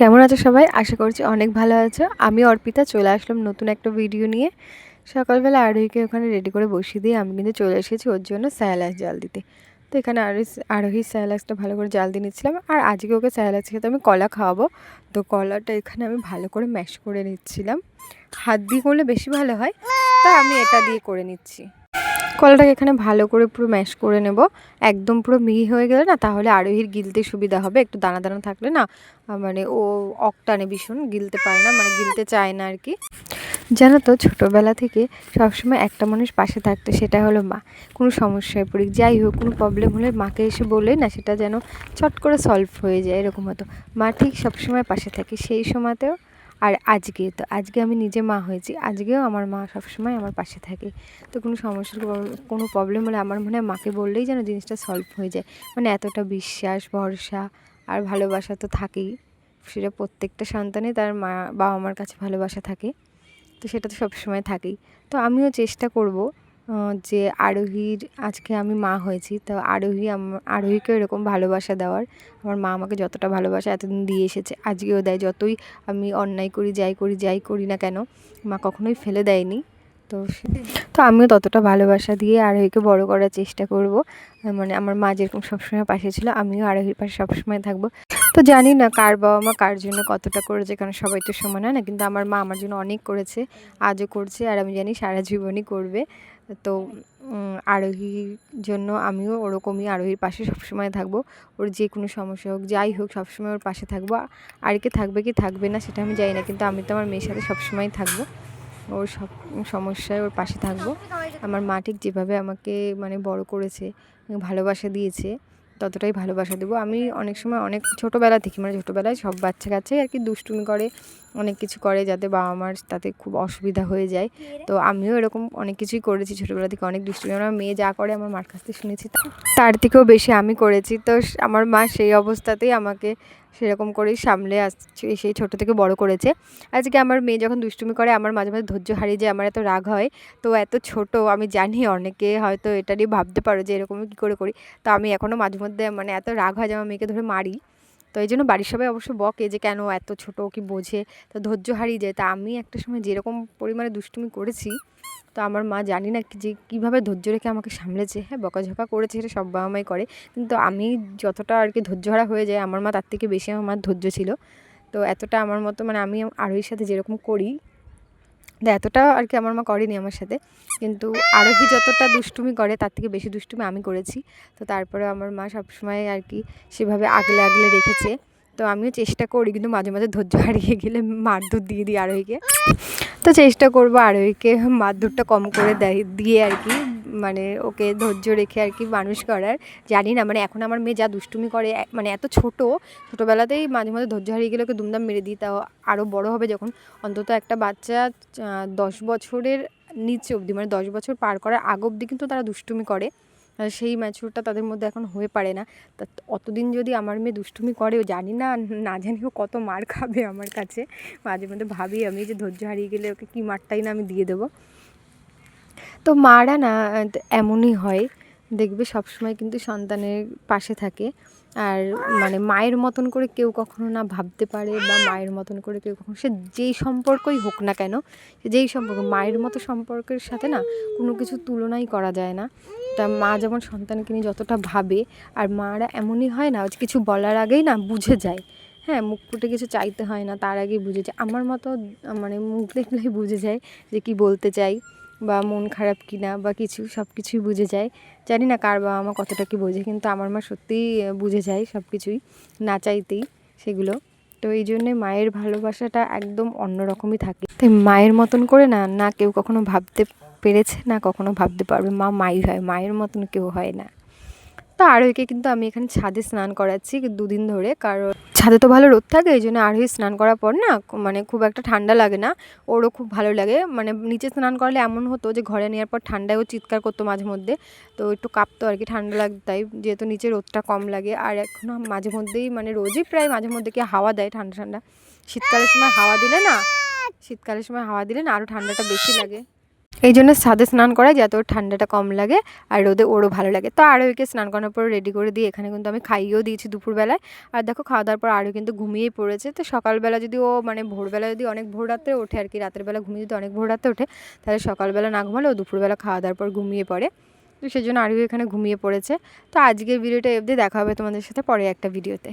কেমন আছো সবাই? আশা করছি অনেক ভালো আছো। আমি অর্পিতা, চলে আসলাম নতুন একটা ভিডিও নিয়ে। সকালবেলা আরোহীকে ওখানে রেডি করে বসিয়ে দিয়ে আমি কিন্তু চলে এসেছি ওর জন্য স্যালাস জাল দিতে। তো এখানে আরোহী আরোহী স্যালাসটা ভালো করে জাল দিয়ে নিচ্ছিলাম। আর আজকে ওকে স্যালাস খেতে আমি কলা খাওয়াবো। তো কলাটা এখানে আমি ভালো করে ম্যাশ করে নিচ্ছিলাম। হাত দিয়ে করলে বেশি ভালো হয়। তা আমি এটা দিয়ে করে নিচ্ছি। কলাটাকে এখানে ভালো করে পুরো ম্যাশ করে নেব। একদম পুরো মিহি হয়ে গেলে না তাহলে আরোহীর গিলতে সুবিধা হবে। একটু দানা দানা থাকলে না মানে ও অকটানে ভীষণ গিলতে পারে না মানে গিলতে চায় না আর কি জানো তো, ছোটোবেলা থেকে সবসময় একটা মানুষ পাশে থাকতো সেটা হলো মা। কোনো সমস্যায় পড়ি, যাই হোক, কোনো প্রবলেম হলে মাকে এসে বলে না সেটা যেন চট করে সলভ হয়ে যায়, এরকম হতো। মা ঠিক সবসময় পাশে থাকে, সেই সময়তেও আর আজকে, তো আজকে আমি নিজে মা হয়েছি। আজকেও আমার মা সবসময় আমার পাশে থাকে। তো কোনো সমস্যার কোনো প্রবলেম হলে আমার মনে হয় মাকে বললেই যেন জিনিসটা সলভ হয়ে যায়। মানে এতটা বিশ্বাস, ভরসা আর ভালোবাসা তো থাকেই। সেটা প্রত্যেকটা সন্তানে তার মা বাবা মার কাছে ভালোবাসা থাকে। তো সেটা তো সবসময় থাকেই। তো আমিও চেষ্টা করব যে আরোহীর আজকে আমি মা হয়েছি, তো আরোহী আরোহীকে এরকম ভালোবাসা দেওয়ার। আমার মা আমাকে যতটা ভালোবাসা এতদিন দিয়ে এসেছে, আজকেও দেয়। যতই আমি অন্যায় করি, যাই করি যাই করি না কেন, মা কখনোই ফেলে দেয়নি। তো তো আমিও ততটা ভালোবাসা দিয়ে আরোহীকে বড় করার চেষ্টা করব। মানে আমার মা যেরকম সবসময় পাশে ছিল, আমিও আরোহীর পাশে সবসময় থাকব। তো জানি না কার বাবা মা কার জন্য কতটা করেছে, কারণ সবাই তো সমান হয় না, কিন্তু আমার মা আমার জন্য অনেক করেছে, আজও করছে, আর আমি জানি সারা জীবনই করবে। তো আরোহীর জন্য আমিও ওরকমই আরোহীর পাশে সবসময় থাকব। ওর যে কোনো সমস্যা হোক, যাই হোক, সবসময় ওর পাশে থাকব। আর কে থাকবে কি থাকবে না সেটা আমি জানি না, কিন্তু আমি তো আমার মেয়ের সাথে সবসময় থাকব। ওর সব সমস্যায় ওর পাশে থাকব। আমার মা ঠিক যেভাবে আমাকে মানে বড় করেছে, ভালোবাসা দিয়েছে। ততটাই ভালোবাসা দেবো। আমি অনেক সময় অনেক ছোটোবেলা থেকে মানে ছোটোবেলায় সব বাচ্চা কাচ্চাই আর কি দুষ্টুমি করে অনেক কিছু করে যাতে বাবা মার তাতে খুব অসুবিধা হয়ে যায়। তো আমিও এরকম অনেক কিছুই করেছি ছোটোবেলা থেকে অনেক দুষ্টুমি। আমার মেয়ে যা করে আমার মার কাছ থেকে শুনেছি। তার থেকেও বেশি আমি করেছি। তো আমার মা সেই অবস্থাতেই আমাকে সেরকম করেই সামলে আসছে, সেই ছোটো থেকে বড় করেছে। আজকে আমার মেয়ে যখন দুষ্টুমি করে, আমার মাঝে মাঝে ধৈর্য হারিয়ে যায়, আমার এত রাগ হয়, তো এত ছোট, আমি জানি অনেকে হয়তো এটা নিয়ে ভাবতে পারো যে এরকমই কী করে করি। তো আমি এখনও মাঝে মধ্যে মানে এত রাগ হয় যে আমার মেয়েকে ধরে মারি। তো এই জন্য বাড়ির সবাই অবশ্য বকে যে কেন এত ছোটো কি বোঝে? তো ধৈর্য হারিয়ে যায়। তা আমি একটা সময় যেরকম পরিমাণে দুষ্টুমি করেছি তো আমার মা জানি না যে কীভাবে ধৈর্য রেখে আমাকে সামলেছে। হ্যাঁ বকাঝকা করেছে সেটা সব বাবা মাই করে। কিন্তু আমি যতটা আর কি ধৈর্যহারা হয়ে যায় আমার মা তার থেকে বেশি আমার ধৈর্য ছিল। তো এতটা আমার মতো মানে আমি আরোহীর সাথে যেরকম করি, তো এতটা আর কি আমার মা করেনি আমার সাথে। কিন্তু আরোহী যতটা দুষ্টুমি করে, তার থেকে বেশি দুষ্টুমি আমি করেছি। তো তারপরে আমার মা সবসময় আর কি সেভাবে আগলে আগলে রেখেছে। তো আমিও চেষ্টা করি, কিন্তু মাঝে মাঝে ধৈর্য হারিয়ে গেলে মারধর দিয়ে দিই আরোহীকে। তো চেষ্টা করব আরোহীকে মারধরটা কম করে দেয়, দিয়ে আর কি মানে ওকে ধৈর্য রেখে আর কি মানুষ করার। জানি না মানে এখন আমার মেয়ে যা দুষ্টুমি করে মানে এত ছোট, ছোটোবেলাতেই মাঝে মাঝে ধৈর্য হারিয়ে গেলে ওকে দুমদাম মেরে দিই, তাও আরও বড় হবে যখন। অন্তত একটা বাচ্চা দশ বছরের নিচে অবধি মানে দশ বছর পার করার আগ অবধি কিন্তু তারা দুষ্টুমি করে। সেই ম্যাচুরটা তাদের মধ্যে এখন হয়ে পারে না। তা অতদিন যদি আমার মেয়ে দুষ্টুমি করেও জানি না না জানিও কত মার খাবে আমার কাছে। মাঝে মধ্যে ভাবি আমি যে ধৈর্য হারিয়ে গেলে ওকে কী মারটাই না আমি দিয়ে দেবো। তো মারা না এমনই হয়। দেখবে সবসময় কিন্তু সন্তানের পাশে থাকে। আর মানে মায়ের মতন করে কেউ কখনো না ভাবতে পারে বা মায়ের মতন করে কেউ কখনো, সে যেই সম্পর্কই হোক না কেন যেই সম্পর্ক, মায়ের মতো সম্পর্কের সাথে না কোনো কিছু তুলনাই করা যায় না। তা মা যেমন সন্তানকে নিয়ে যতটা ভাবে, আর মারা এমনই হয় না কিছু বলার আগেই না বুঝে যায়। হ্যাঁ মুখ ফুটে কিছু চাইতে হয় না, তার আগেই বুঝে যায়। আমার মতো মানে মুখ দেখলেই বুঝে যায় যে কি বলতে চাই। বা মন খারাপ কিনা বা কিছু সব কিছুই বুঝে যায়। জানি না কার বাবা মা কতটা কি বোঝে, কিন্তু আমার মা সত্যিই বুঝে যায় সব কিছুই না চাইতেই সেগুলো। তো এই জন্যে মায়ের ভালোবাসাটা একদম অন্যরকমই থাকে। তাই মায়ের মতন করে না না কেউ কখনো ভাবতে পেরেছে, না কখনো ভাবতে পারবে মা মাই হয়, মায়ের মতন কেউ হয় না। তো আরোহীকে কিন্তু আমি এখানে ছাদে স্নান করাচ্ছি দুদিন ধরে, কারণ ছাদে তো ভালো রোদ থাকে, এই জন্য আরোহী স্নান করার পর না মানে খুব একটা ঠান্ডা লাগে না, ওরও খুব ভালো লাগে। মানে নিচে স্নান করলে এমন হতো যে ঘরে নেওয়ার পর ঠান্ডায়ও চিৎকার করতো মাঝে মধ্যে, তো একটু কাঁপতো আর কি, ঠান্ডা লাগতো তাই যেহেতু নিচে রোদটা কম লাগে। আর এখন মাঝে মধ্যেই মানে রোজই প্রায় মাঝে মধ্যে কি হাওয়া দেয় ঠান্ডা ঠান্ডা। শীতকালের সময় হাওয়া দিলে না, শীতকালের সময় হাওয়া দিলে না আরও ঠান্ডাটা বেশি লাগে। এই জন্য ছাদে স্নান করায় যাতে ওর ঠান্ডাটা কম লাগে আর রোদে ওরও ভালো লাগে। তো আরোহীকে স্নান করানোর পর রেডি করে দিয়ে এখানে কিন্তু আমি খাইয়েও দিয়েছি দুপুরবেলায়। আর দেখো খাওয়া দাওয়ার পর আরও কিন্তু ঘুমিয়েই পড়েছে। তো সকালবেলা যদি ও মানে ভোরবেলা যদি অনেক ভোর রাতে ওঠে আর কি, রাতের বেলা ঘুমিয়ে যদি অনেক ভোর রাতে ওঠে, তাহলে সকালবেলা না ঘুমালে ও দুপুরবেলা খাওয়া দাওয়ার পর ঘুমিয়ে পড়ে। তো সেই জন্য আরও এখানে ঘুমিয়ে পড়েছে। তো আজকের ভিডিওটা অবধি, দেখা হবে তোমাদের সাথে পরে একটা ভিডিওতে।